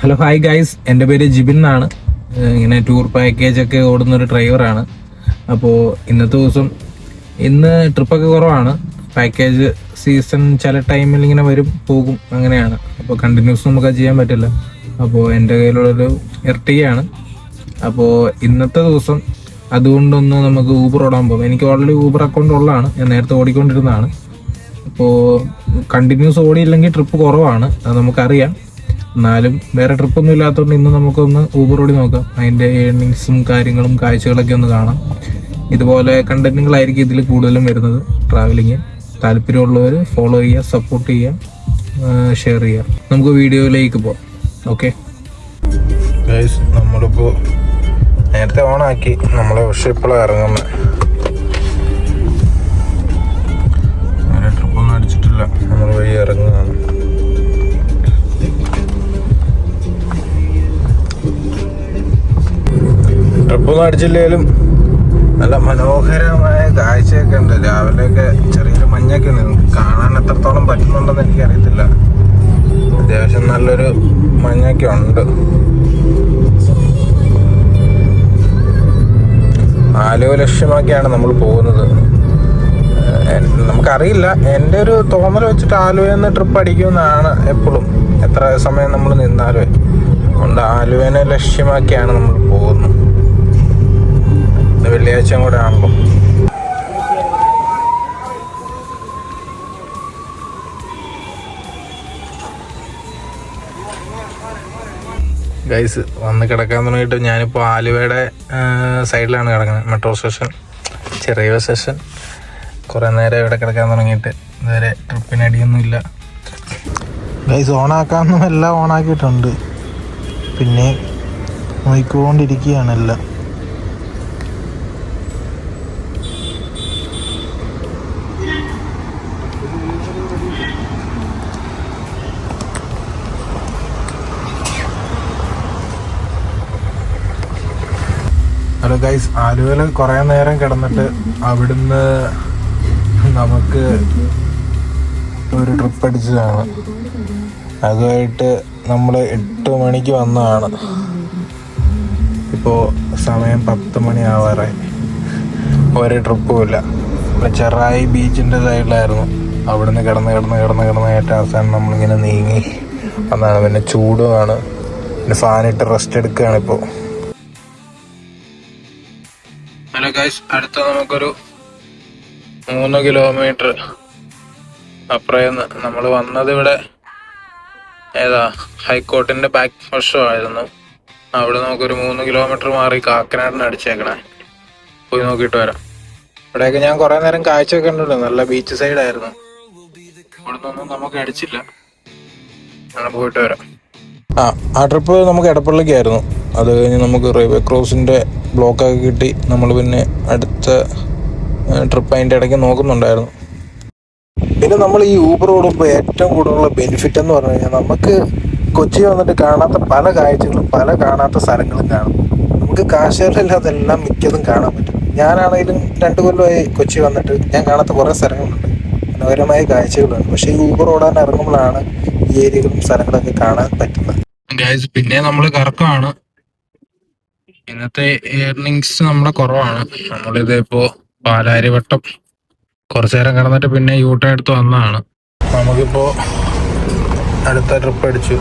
Hello hi guys എന്റെ പേര് ജിബിൻ എന്നാണ്. ഇങ്ങനെ ടൂർ പാക്കേജ് ഒക്കെ ഓടുന്ന ഒരു ഡ്രൈവറാണ് അപ്പോൾ ഇന്നത്തെ ദിവസം ഇന്ന് ട്രിപ്പൊക്കെ കുറവാണ്. പാക്കേജ് സീസൺ ചില ടൈമിൽ ഇങ്ങനെ വരും പോകും അങ്ങനെയാണ്. അപ്പോൾ കണ്ടിന്യൂസ് നമുക്ക് ചെയ്യാൻ പറ്റില്ല. അപ്പോൾ എന്റെ കയ്യിലുള്ളൊരു എർട്ടികയാണ് അപ്പോൾ ഇന്നത്തെ ദിവസം അതുകൊണ്ടൊന്ന് നമുക്ക് ഊബർ ഓടാൻ പോകും. എനിക്ക് ഓൾറെഡി ഊബർ അക്കൗണ്ട് ഉള്ളതാണ്. ഞാൻ നേരത്തെ ഓടിക്കൊണ്ടിരുന്നതാണ്. അപ്പോൾ കണ്ടിന്യൂസ് ഓടിയില്ലെങ്കിൽ ട്രിപ്പ് കുറവാണ്. അത് നമുക്കറിയാം. എന്നാലും വേറെ ട്രിപ്പൊന്നും ഇല്ലാത്തതുകൊണ്ട് ഇന്ന് നമുക്കൊന്ന് ഊബർ ഓടി നോക്കാം. അതിന്റെ ഏർണിങ്സും കാര്യങ്ങളും കാഴ്ചകളൊക്കെ ഒന്ന് കാണാം. ഇതുപോലെ കണ്ടന്റുകളായിരിക്കും ഇതിൽ കൂടുതലും വരുന്നത്. ട്രാവലിങ് താല്പര്യമുള്ളവർ ഫോളോ ചെയ്യുക സപ്പോർട്ട് ചെയ്യുക ഷെയർ ചെയ്യുക. നമുക്ക് വീഡിയോയിലേക്ക് പോകാം ഓക്കെ നമ്മളിപ്പോൾ നേരത്തെ ഓണാക്കി നമ്മൾ പക്ഷെ ഇപ്പോഴാണ് ഇറങ്ങുന്നത് ട്രിപ്പൊന്നും അടിച്ചിട്ടില്ല. നമ്മൾ വഴി ഇറങ്ങുകയാണ് ട്രിപ്പൊന്നും ജില്ലയിലും നല്ല മനോഹരമായ കാഴ്ചയൊക്കെ ഉണ്ട്. രാവിലെയൊക്കെ ചെറിയൊരു മഞ്ഞൊക്കെ ഉണ്ട്. കാണാൻ എത്രത്തോളം പറ്റുന്നുണ്ടെന്ന് എനിക്കറിയത്തില്ല. അത്യാവശ്യം നല്ലൊരു മഞ്ഞൊക്കെ ഉണ്ട്. ആലുവ ലക്ഷ്യമാക്കിയാണ് നമ്മൾ പോകുന്നത്. നമുക്കറിയില്ല. എന്റെ ഒരു തോന്നൽ വെച്ചിട്ട് ആലുവയെന്ന് ട്രിപ്പ് അടിക്കുമെന്നാണ് എപ്പോഴും. എത്ര സമയം നമ്മൾ നിന്നാലും അതുകൊണ്ട് ആലുവനെ ലക്ഷ്യമാക്കിയാണ് നമ്മൾ പോകുന്നത്. ഇന്ന് വെള്ളിയാഴ്ച കൂടെ ആണല്ലോ ഗൈസ് വന്ന് കിടക്കാൻ തുടങ്ങിയിട്ട് ഞാനിപ്പോൾ ആലുവയുടെ സൈഡിലാണ് കിടക്കുന്നത്. മെട്രോ സ്റ്റേഷൻ ചെറിയ സ്റ്റേഷൻ. കുറേ നേരം ഇവിടെ കിടക്കാൻ തുടങ്ങിയിട്ട് ഇതുവരെ ട്രിപ്പിനടിയൊന്നുമില്ല ഗൈസ് ഓണാക്കാമെന്നും എല്ലാം ഓണാക്കിയിട്ടുണ്ട്. പിന്നെ നോക്കിക്കൊണ്ടിരിക്കുകയാണ് എല്ലാം. ഹലോ ഗൈസ് ആലുവയിൽ കുറേ നേരം കിടന്നിട്ട് അവിടുന്ന് നമുക്ക് ഒരു ട്രിപ്പ് അടിച്ചതാണ്. അതുമായിട്ട് നമ്മൾ എട്ട് മണിക്ക് വന്നതാണ്. ഇപ്പോൾ സമയം പത്ത് മണി ആവാറായി. ഒരു ട്രിപ്പും ഇല്ല. ചെറായി ബീച്ചിന്റെ സൈഡിലായിരുന്നു അവിടുന്ന് കിടന്ന് കിടന്ന് കിടന്ന് കിടന്ന് ഏറ്റവും അവസാനം നമ്മളിങ്ങനെ നീങ്ങി വന്നതാണ്. പിന്നെ ചൂടുമാണ് പിന്നെ ഫാനിട്ട് റെസ്റ്റ് എടുക്കുകയാണ് ഇപ്പോൾ ഹലോ ഗൈസ് അടുത്ത നമുക്കൊരു മൂന്ന് കിലോമീറ്റർ അപ്പുറേന്ന് നമ്മൾ വന്നത് ഇവിടെ ഏതാ ഹൈക്കോർട്ടിന്റെ ബാക്ക് വശമായിരുന്നു അവിടെ നമുക്കൊരു മൂന്ന് കിലോമീറ്റർ മാറി കാക്കനാടിന് അടിച്ചേക്കണേ. പോയി നോക്കിയിട്ട് വരാം. ഇവിടെയൊക്കെ ഞാൻ കുറെ നേരം കാഴ്ച ഉണ്ടല്ലോ നല്ല ബീച്ച് സൈഡ് ആയിരുന്നു. ഇവിടെ നിന്നൊന്നും നമുക്ക് അടിച്ചില്ല. അങ്ങനെ പോയിട്ട് വരാം. ആ ആ ട്രിപ്പ് നമുക്ക് എടപ്പള്ളിക്കായിരുന്നു. അത് കഴിഞ്ഞ് നമുക്ക് റെയിൽവേ ക്രോസിന്റെ ബ്ലോക്കൊക്കെ കിട്ടി. നമ്മൾ പിന്നെ അടുത്ത ട്രിപ്പ് അതിന്റെ ഇടയ്ക്ക് നോക്കുന്നുണ്ടായിരുന്നു. പിന്നെ നമ്മൾ ഈ ഊബർ ഓടുമ്പോൾ ഏറ്റവും കൂടുതലുള്ള ബെനിഫിറ്റ് എന്ന് പറഞ്ഞു കഴിഞ്ഞാൽ നമുക്ക് കൊച്ചി വന്നിട്ട് കാണാത്ത പല കാഴ്ചകളും പല കാണാത്ത സ്ഥലങ്ങളും കാണും. നമുക്ക് കാശുകളില്ലാതെല്ലാം മിക്കതും കാണാൻ പറ്റും. ഞാനാണെങ്കിലും രണ്ട് കൊല്ലമായി കൊച്ചി വന്നിട്ട് ഞാൻ കാണാത്ത കുറേ സ്ഥലങ്ങളുണ്ട്. മനോഹരമായ കാഴ്ചകളുണ്ട്. പക്ഷേ ഈ ഊബർ ഓടാൻ ഇറങ്ങുമ്പോഴാണ് ഈ ഏരിയകളും സ്ഥലങ്ങളൊക്കെ കാണാൻ പറ്റുന്നത്. പിന്നെ നമ്മൾ കറക്കമാണ്. ഇന്നത്തെ ഏർണിങ്സ് നമ്മുടെ കുറവാണ്. നമ്മളിത് ഇപ്പോ പാലാരിവട്ടം കുറച്ചു നേരം കിടന്നിട്ട് പിന്നെ യൂട്ടേൺ എടുത്ത് വന്നതാണ്. നമുക്കിപ്പോ അടുത്ത ട്രിപ്പ് അടിച്ചു.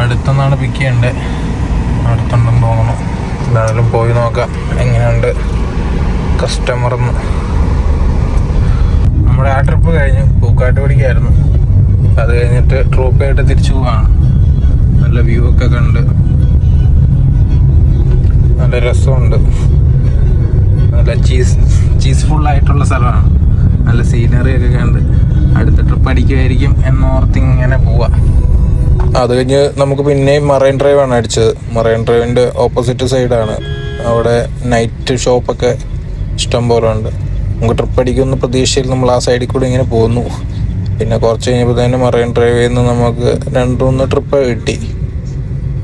അടുത്തെന്നാണ് പിക്ക് ചെയ്യണ്ടേ? അടുത്തുണ്ടെന്ന് തോന്നുന്നു. എന്തായാലും പോയി നോക്കാം. എങ്ങനെയുണ്ട് കസ്റ്റമർ എന്ന്. നമ്മുടെ ആ ട്രിപ്പ് കഴിഞ്ഞു. പൂക്കാട്ട് പിടിക്കായിരുന്നു അത് കഴിഞ്ഞിട്ട് ട്രൂപ്പായിട്ട് തിരിച്ചു പോവാണ്. നല്ല വ്യൂ ഒക്കെ കണ്ട്. നല്ല രസമുണ്ട്. നല്ല ചീസ് ചീസ്ഫുൾ ആയിട്ടുള്ള സ്ഥലമാണ്. നല്ല സീനറി ഒക്കെ കണ്ട്. അടുത്ത ട്രിപ്പ് അടിക്കുമായിരിക്കും എന്നോർത്ത് ഇങ്ങനെ പോവാ. അത് കഴിഞ്ഞ് നമുക്ക് പിന്നെയും മറൈൻ ഡ്രൈവ് ആണ് അടിച്ചത്. മറൈൻ ഡ്രൈവിന്റെ ഓപ്പോസിറ്റ് സൈഡാണ് അവിടെ നൈറ്റ് ഷോപ്പൊക്കെ ഇഷ്ടം പോലെ ഉണ്ട്. നമുക്ക് ട്രിപ്പ് അടിക്കുന്ന പ്രതീക്ഷയിൽ നമ്മൾ ആ സൈഡിൽ കൂടി ഇങ്ങനെ പോന്നു. പിന്നെ കുറച്ച് കഴിഞ്ഞപ്പോൾ തന്നെ മറൈൻ ഡ്രൈവിൽ നിന്ന് നമുക്ക് രണ്ട് മൂന്ന് ട്രിപ്പ് കിട്ടി.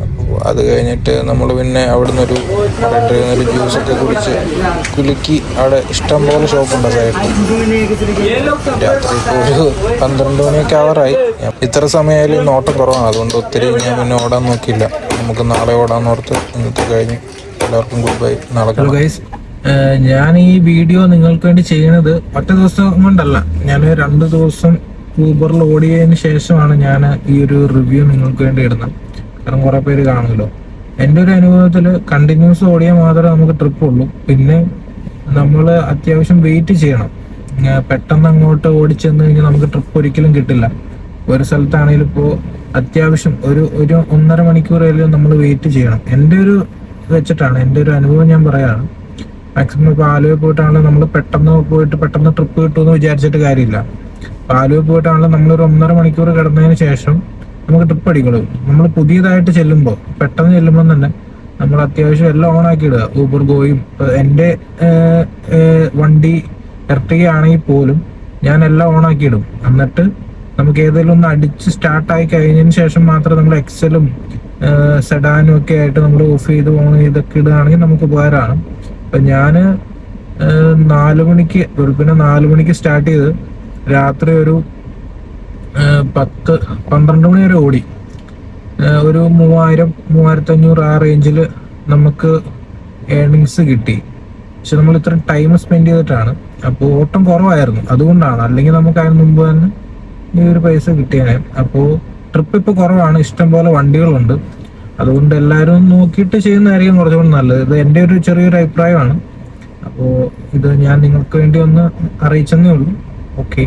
അപ്പോൾ അത് കഴിഞ്ഞിട്ട് നമ്മൾ പിന്നെ അവിടുന്ന് ഒരു നിന്നൊരു ജ്യൂസൊക്കെ കുടിച്ച് കുലുക്കി അവിടെ ഇഷ്ടം പോലെ ഷോപ്പുണ്ട് സൈഡിൽ രാത്രി ഇപ്പോൾ ഒരു പന്ത്രണ്ട് മണിയൊക്കെ അവറായി ഇത്ര സമയമായാലും ഇന്ന് ഓട്ടം കുറവാണ്. അതുകൊണ്ട് ഒത്തിരി ഞാൻ പിന്നെ ഓടാൻ നോക്കിയില്ല. നമുക്ക് നാളെ ഓടാൻ ഓർത്ത് ഇന്നത്തെ കഴിഞ്ഞ് എല്ലാവർക്കും ഗുഡ് ബൈ നാളെ ഞാൻ ഈ വീഡിയോ നിങ്ങൾക്ക് വേണ്ടി ചെയ്യണത് ഒറ്റ ദിവസം കൊണ്ടല്ല. ഞാൻ രണ്ട് ദിവസം ഊബറിൽ ഓടിയതിന് ശേഷമാണ് ഞാൻ ഈ ഒരു റിവ്യൂ നിങ്ങൾക്ക് വേണ്ടി ഇടുന്നത്. കാരണം കുറെ പേര് കാണുമല്ലോ. എന്റെ ഒരു അനുഭവത്തിൽ കണ്ടിന്യൂസ് ഓടിയാൽ മാത്രമേ നമുക്ക് ട്രിപ്പ് ഉള്ളൂ. പിന്നെ നമ്മൾ അത്യാവശ്യം വെയിറ്റ് ചെയ്യണം. പെട്ടെന്ന് അങ്ങോട്ട് ഓടിച്ചെന്ന് കഴിഞ്ഞാൽ നമുക്ക് ട്രിപ്പ് ഒരിക്കലും കിട്ടില്ല. ഒരു സ്ഥലത്താണെങ്കിലും ഇപ്പോൾ അത്യാവശ്യം ഒരു ഒരു ഒന്നര മണിക്കൂറേലും നമ്മൾ വെയിറ്റ് ചെയ്യണം. എന്റെ ഒരു വെച്ചിട്ടാണ് എന്റെ ഒരു അനുഭവം ഞാൻ പറയാണ് മാക്സിമം ഇപ്പോൾ ആലുവ പോയിട്ടാണെങ്കിൽ നമ്മൾ പെട്ടെന്ന് പോയിട്ട് പെട്ടെന്ന് ട്രിപ്പ് കിട്ടുമെന്ന് വിചാരിച്ചിട്ട് കാര്യമില്ല. ഇപ്പോൾ പോയിട്ടാണല്ലോ നമ്മളൊരു ഒന്നര മണിക്കൂർ കിടന്നതിന് ശേഷം നമുക്ക് ട്രിപ്പ് അടിക്കുള്ളൂ നമ്മൾ പുതിയതായിട്ട് ചെല്ലുമ്പോൾ പെട്ടെന്ന് ചെല്ലുമ്പോൾ തന്നെ നമ്മൾ അത്യാവശ്യം എല്ലാം ഓൺ ആക്കി ഇടുക. ഊബർ ഗോയും എന്റെ വണ്ടി ഇറക്കുകയാണെങ്കിൽ പോലും ഞാൻ എല്ലാം ഓൺ ആക്കി ഇടും. എന്നിട്ട് നമുക്ക് ഏതെങ്കിലും ഒന്ന് അടിച്ച് സ്റ്റാർട്ട് ആയി കഴിഞ്ഞതിന് ശേഷം മാത്രം നമ്മൾ എക്സലും സെഡാനും ഒക്കെ ആയിട്ട് നമ്മൾ ഓഫ് ചെയ്ത് ഓൺ ചെയ്തൊക്കെ ഇടുകയാണെങ്കിൽ നമുക്ക് ഉപകാരമാണ്. അപ്പം ഞാൻ നാല് മണിക്ക് വെളുപ്പിനെ നാല് മണിക്ക് സ്റ്റാർട്ട് ചെയ്ത് രാത്രി ഒരു പത്ത് പന്ത്രണ്ട് മണി വരെ ഓടി. ഒരു മൂവായിരം മൂവായിരത്തി അഞ്ഞൂറ് ആ റേഞ്ചിൽ നമുക്ക് ഏർണിങ്സ് കിട്ടി. പക്ഷെ നമ്മൾ ഇത്ര ടൈം സ്പെൻഡ് ചെയ്തിട്ടാണ്. അപ്പോൾ ഓട്ടം കുറവായിരുന്നു. അതുകൊണ്ടാണ്. അല്ലെങ്കിൽ നമുക്ക് അതിന് മുമ്പ് തന്നെ ഈ ഒരു പൈസ കിട്ടിയേനെ. അപ്പോൾ ട്രിപ്പ് ഇപ്പോൾ കുറവാണ്. ഇഷ്ടം പോലെ വണ്ടികളുണ്ട്. അതുകൊണ്ട് എല്ലാവരും നോക്കിയിട്ട് ചെയ്യുന്നതായിരിക്കും കുറച്ചുകൂടി നല്ലത്. ഇത് എന്റെ ഒരു ചെറിയൊരു അഭിപ്രായമാണ്. അപ്പോൾ ഇത് ഞാൻ നിങ്ങൾക്ക് വേണ്ടി ഒന്ന് അറിയിച്ചെന്നേ ഉള്ളൂ. ഓക്കെ